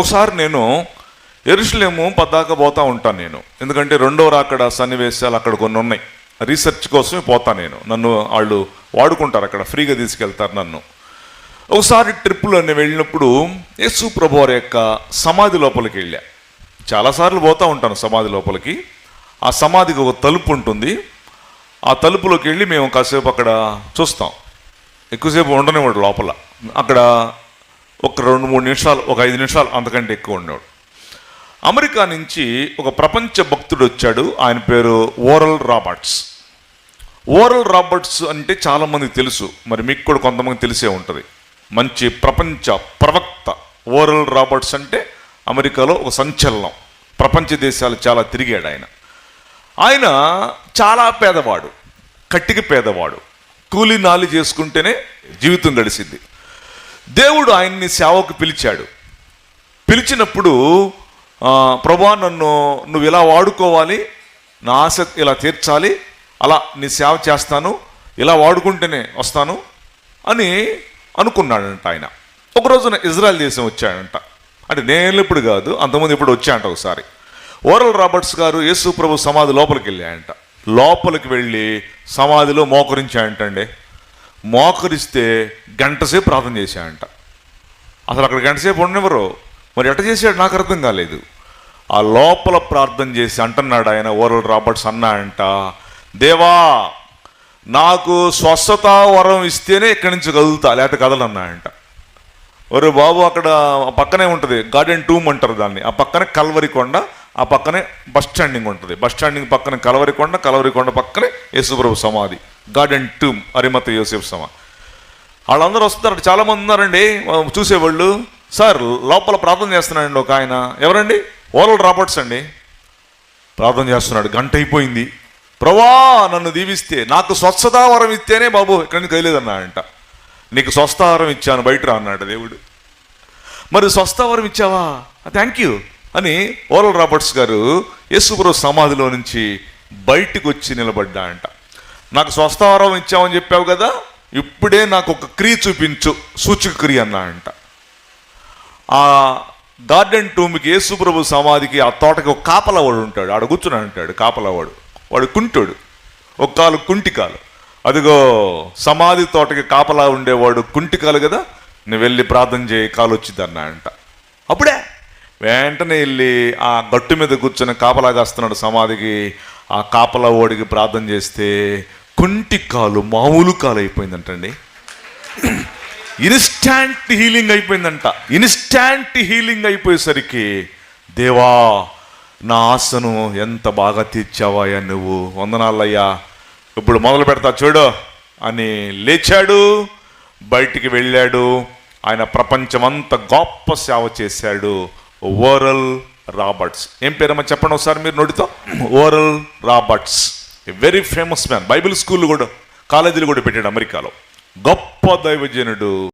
ఒకసారి నేను ఎరుషులేము పద్దాక పోతా ఉంటాను నేను. ఎందుకంటే రెండో రాకడ సన్నివేశాలు అక్కడ కొన్ని ఉన్నాయి. రీసెర్చ్ కోసమే పోతా నేను. నన్ను వాళ్ళు వాడుకుంటారు అక్కడ ఫ్రీగా తీసుకెళ్తారు నన్ను. ఒకసారి ట్రిప్లో నేను వెళ్ళినప్పుడు యేసు ప్రభువారి యొక్క సమాధి లోపలికి వెళ్ళా. చాలాసార్లు పోతూ ఉంటాను సమాధి లోపలికి. ఆ సమాధికి ఒక తలుపు ఉంటుంది. ఆ తలుపులోకి వెళ్ళి మేము కాసేపు అక్కడ చూస్తాం. ఎక్కువసేపు ఉండనివాడు లోపల. అక్కడ ఒక రెండు మూడు నిమిషాలు ఒక ఐదు నిమిషాలు అంతకంటే ఎక్కువ ఉండేవాడు. అమెరికా నుంచి ఒక ప్రపంచ భక్తుడు వచ్చాడు ఆయన పేరు ఓరల్ రాబర్ట్స్ ఓరల్ రాబర్ట్స్ అంటే చాలామందికి తెలుసు మరి మీకు కూడా కొంతమంది తెలిసే ఉంటుంది. మంచి ప్రపంచ ప్రవక్త ఓరల్ రాబర్ట్స్ అంటే అమెరికాలో ఒక సంచలనం. ప్రపంచ దేశాలు చాలా తిరిగాడు ఆయన. ఆయన చాలా పేదవాడు కట్టికి పేదవాడు. కూలి నాలి చేసుకుంటేనే జీవితం గడిచింది దేవుడు ఆయన్ని సేవకు పిలిచాడు. పిలిచినప్పుడు ప్రభా నన్ను నువ్వు ఇలా వాడుకోవాలి నా ఆశ ఇలా తీర్చాలి అలా నీ సేవ చేస్తాను ఇలా వాడుకుంటేనే వస్తాను అని అనుకున్నాడంట ఆయన. ఒక రోజున దేశం వచ్చాడంట. అంటే నేను ఇప్పుడు కాదు అంతకుముందు ఇప్పుడు వచ్చాయంట ఒకసారి. ఓరల్ రాబర్ట్స్ గారు యేసు ప్రభు సమాధి లోపలికి వెళ్ళాయంట. లోపలికి వెళ్ళి సమాధిలో మోకరించాయంటండి. మోకరిస్తే గంటసేపు ప్రార్థన చేశాయంట అసలు అక్కడ గంటసేపు ఉండనివ్వరు. మరి ఎట్ట చేశాడు? నాకు అర్థం కాలేదు. ఆ లోపల ప్రార్థన చేసి అంటున్నాడు ఆయన ఓరల్ రాబర్ట్స్ అన్నాడంట దేవా నాకు స్వస్థత వరం ఇస్తేనే ఇక్కడి నుంచి కదులుతా లేకపోతే కదలన్నాడంట ఒరే బాబు అక్కడ పక్కనే ఉంటుంది గార్డెన్ టూమ్ అంటారు దాన్ని. ఆ పక్కనే కల్వరి కొండ ఆ పక్కనే బస్ స్టాండింగ్ ఉంటుంది. బస్ స్టాండింగ్ పక్కన కలవరికొండ కలవరికొండ పక్కనే యేసుప్రభు సమాధి. గార్డెన్ టూమ్ అరిమత యోసేఫ్ సమాధి వాళ్ళందరూ వస్తున్నారు చాలామంది ఉన్నారండి. చూసేవాళ్ళు. సార్ లోపల ప్రార్థన చేస్తున్నాడండి ఒక ఆయన. ఎవరండి? ఓరల్ రాబర్ట్స్ అండి. ప్రార్థన చేస్తున్నాడు. గంట అయిపోయింది. ప్రభా నన్ను దీవిస్తే నాకు స్వచ్ఛతావరం ఇస్తేనే బాబు ఇక్కడి నుంచి కదిలేదన్నాడంట. నీకు స్వస్థావరం ఇచ్చాను బయట రా అన్నాడు దేవుడు. మరి స్వస్థావరం ఇచ్చావా? Thank you. అని ఓరల్ రాబర్ట్స్ గారు యేసుప్రభు సమాధిలో నుంచి బయటికి వచ్చి నిలబడ్డా అంట నాకు స్వస్థావరం ఇచ్చామని చెప్పావు కదా ఇప్పుడే నాకు ఒక క్రియ చూపించు సూచక క్రియ అన్నా అంట ఆ గార్డెన్ టూమ్కి యేసుప్రభు సమాధికి ఆ తోటకి ఒక కాపలవాడు ఉంటాడు. ఆడ కూర్చుని ఉంటాడు కాపలవాడు. వాడు కుంటుడు ఒక కాలు కుంటి కాలు. అదిగో సమాధి తోటకి కాపలా ఉండేవాడు కుంటి కాలు కదా నువ్వు వెళ్ళి ప్రార్థన చేయి కాలు వచ్చింది అన్నా అంట అప్పుడే వెంటనే వెళ్ళి ఆ గట్టు మీద కూర్చొని కాపలా కాస్తున్నాడు సమాధికి. ఆ కాపలా ఓడికి ప్రార్థన చేస్తే కుంటి కాలు మామూలు కాలు అయిపోయిందంటండి. ఇన్స్టాంట్ హీలింగ్ అయిపోయిందంట. ఇన్స్టాంట్ హీలింగ్ అయిపోయేసరికి దేవా నా ఆశను ఎంత బాగా తీర్చావయ్యా నువ్వు? వందనాలయ్యా. ఇప్పుడు మొదలు పెడతా చూడు అని లేచాడు బయటికి వెళ్ళాడు ఆయన ప్రపంచమంతా గొప్ప సేవ చేశాడు. ఓరల్ రాబర్ట్స్ ఏం పేరమ్మా చెప్పండి ఒకసారి మీరు నోటితో? Oral Roberts a very famous man Bible school కూడా కాలేజీలు కూడా పెట్టాడు అమెరికాలో. గొప్ప దైవజనుడు.